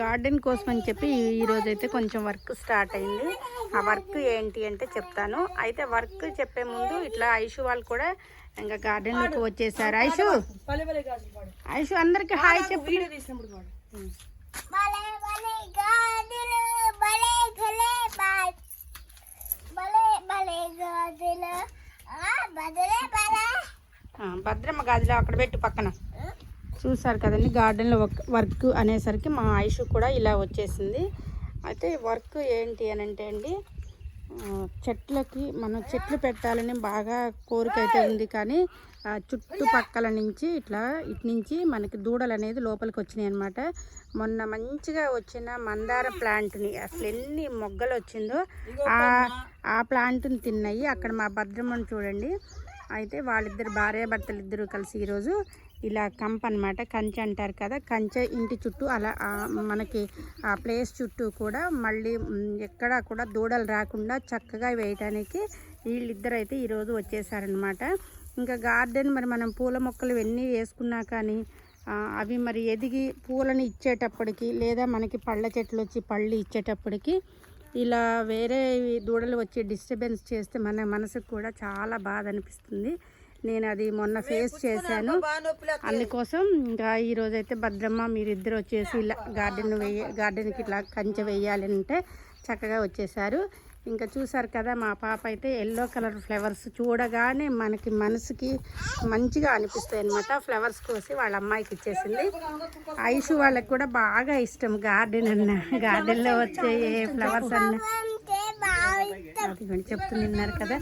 Garden కోసం అని చెప్పి ఈరోజు అయితే కొంచెం వర్క్ స్టార్ట్ అయింది. ఆ వర్క్ ఏంటి అంటే చెప్తాను. అయితే వర్క్ చెప్పే ముందు ఇట్లా ఐషు వాళ్ళు కూడా ఇంకా గార్డెన్లోకి వచ్చేసారు. ఐషు! ఐషు అందరికి హాయ్ చెప్పు. భద్రమ్మ గాజులు అక్కడ పెట్టు పక్కన. చూసారు కదండి గార్డెన్లో వర్క్ అనేసరికి మా ఆయుష్ కూడా ఇలా వచ్చేసింది. అయితే వర్క్ ఏంటి అని అంటే అండి చెట్లకి మనం చెట్లు పెట్టాలని బాగా కోరిక అయితే ఉంది కానీ చుట్టుపక్కల నుంచి ఇట్లా ఇటు నుంచి మనకి దూడలు అనేది లోపలికి వచ్చినాయి అనమాట మొన్న మంచిగా వచ్చిన మందార ప్లాంట్ని అసలు ఎన్ని మొగ్గలు వచ్చిందో ఆ ఆ ప్లాంట్ని తిన్నాయి. అక్కడ మా భద్రమ్మను చూడండి. అయితే వాళ్ళిద్దరు భార్యాభర్తలు ఇద్దరు కలిసి ఈరోజు ఇలా కంప అనమాట కంచె అంటారు కదా కంచె ఇంటి చుట్టూ అలా మనకి ఆ ప్లేస్ చుట్టూ కూడా మళ్ళీ ఎక్కడా కూడా దూడలు రాకుండా చక్కగా వేయటానికి వీళ్ళిద్దరు అయితే ఈరోజు వచ్చేసారనమాట ఇంకా గార్డెన్ మరి మనం పూల మొక్కలు ఇవన్నీ వేసుకున్నా కానీ అవి మరి ఎదిగి పూలను ఇచ్చేటప్పటికి లేదా మనకి పళ్ళ చెట్లు వచ్చి పళ్ళు ఇచ్చేటప్పటికి ఇలా వేరే దూడలు వచ్చి డిస్టర్బెన్స్ చేస్తే మన మనసుకు కూడా చాలా బాధ అనిపిస్తుంది. నేను అది మొన్న ఫేస్ చేశాను. అందుకోసం ఇంకా ఈరోజు అయితే భద్రమ్మ మీరిద్దరు వచ్చేసి ఇలా గార్డెన్ వేయ గార్డెన్కి ఇట్లా కంచె వేయాలి అంటే చక్కగా వచ్చేసారు ఇంకా చూసారు కదా మా పాప అయితే ఎల్లో కలర్ ఫ్లవర్స్ చూడగానే మనకి మనసుకి మంచిగా అనిపిస్తాయి అనమాట ఫ్లవర్స్ కోసి వాళ్ళ అమ్మాయికి ఇచ్చేసింది. ఐషు వాళ్ళకి కూడా బాగా ఇష్టం గార్డెన్ అన్న. గార్డెన్లో వచ్చే ఏ ఫ్లవర్స్ అన్న. అంటే చెప్తున్నారు కదా.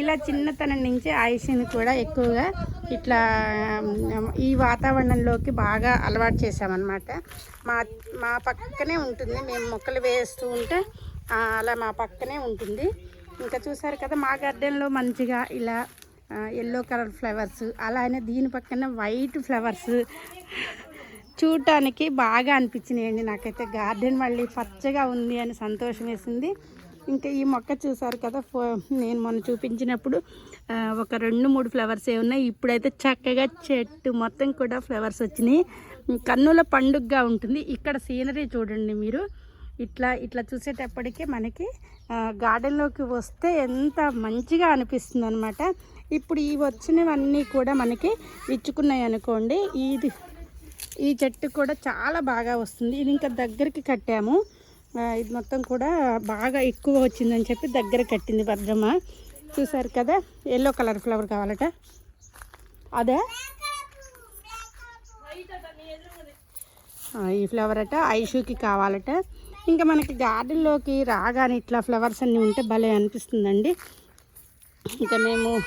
ఇలా చిన్నతనం నుంచి ఆయుష్ని కూడా ఎక్కువగా ఇట్లా ఈ వాతావరణంలోకి బాగా అలవాటు చేసామన్నమాట మా మా పక్కనే ఉంటుంది మేము మొక్కలు వేస్తూ ఉంటే అలా మా పక్కనే ఉంటుంది. ఇంకా చూసారు కదా మా గార్డెన్లో మంచిగా ఇలా ఎల్లో కలర్ ఫ్లవర్స్ అలానే దీని పక్కన వైట్ ఫ్లవర్స్ చూడటానికి బాగా అనిపించినాయండి నాకైతే. గార్డెన్ మళ్ళీ పచ్చగా ఉంది అని సంతోషం వేసింది. ఇంకా ఈ మొక్క చూసారు కదా ఫో- నేను మొన్న చూపించినప్పుడు ఒక రెండు మూడు ఫ్లవర్స్ ఏ ఉన్నాయి. ఇప్పుడైతే చక్కగా చెట్టు మొత్తం కూడా ఫ్లవర్స్ వచ్చినాయి. కన్నుల పండుగగా ఉంటుంది. ఇక్కడ సీనరీ చూడండి మీరు. ఇట్లా ఇట్లా చూసేటప్పటికే మనకి గార్డెన్లోకి వస్తే ఎంత మంచిగా అనిపిస్తుంది అనమాట ఇప్పుడు ఈ వచ్చినవన్నీ కూడా మనకి విచ్చుకున్నాయి అనుకోండి. ఇది ఈ చెట్టు కూడా చాలా బాగా వస్తుంది. ఇది ఇంకా దగ్గరికి కట్టాము. ఇది మొత్తం కూడా బాగా ఎక్కువ వచ్చిందని చెప్పి దగ్గర కట్టింది భద్రమ్మ. చూసారు కదా? ఎల్లో కలర్ ఫ్లవర్ కావాలట. అదే? ఈ ఫ్లవర్ అట ఐషూకి కావాలట. ఇంకా మనకి గార్డెన్లోకి రాగానే ఇట్లా ఫ్లవర్స్ అన్నీ ఉంటే భలే అనిపిస్తుందండి. ఇంకా మేము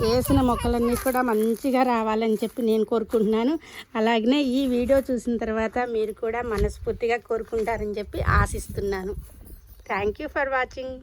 వేసిన మొక్కలన్నీ కూడా మంచిగా రావాలని చెప్పి నేను కోరుకుంటున్నాను. అలాగనే ఈ వీడియో చూసిన తర్వాత మీరు కూడా మనస్ఫూర్తిగా కోరుకుంటారని చెప్పి ఆశిస్తున్నాను. Thank you for watching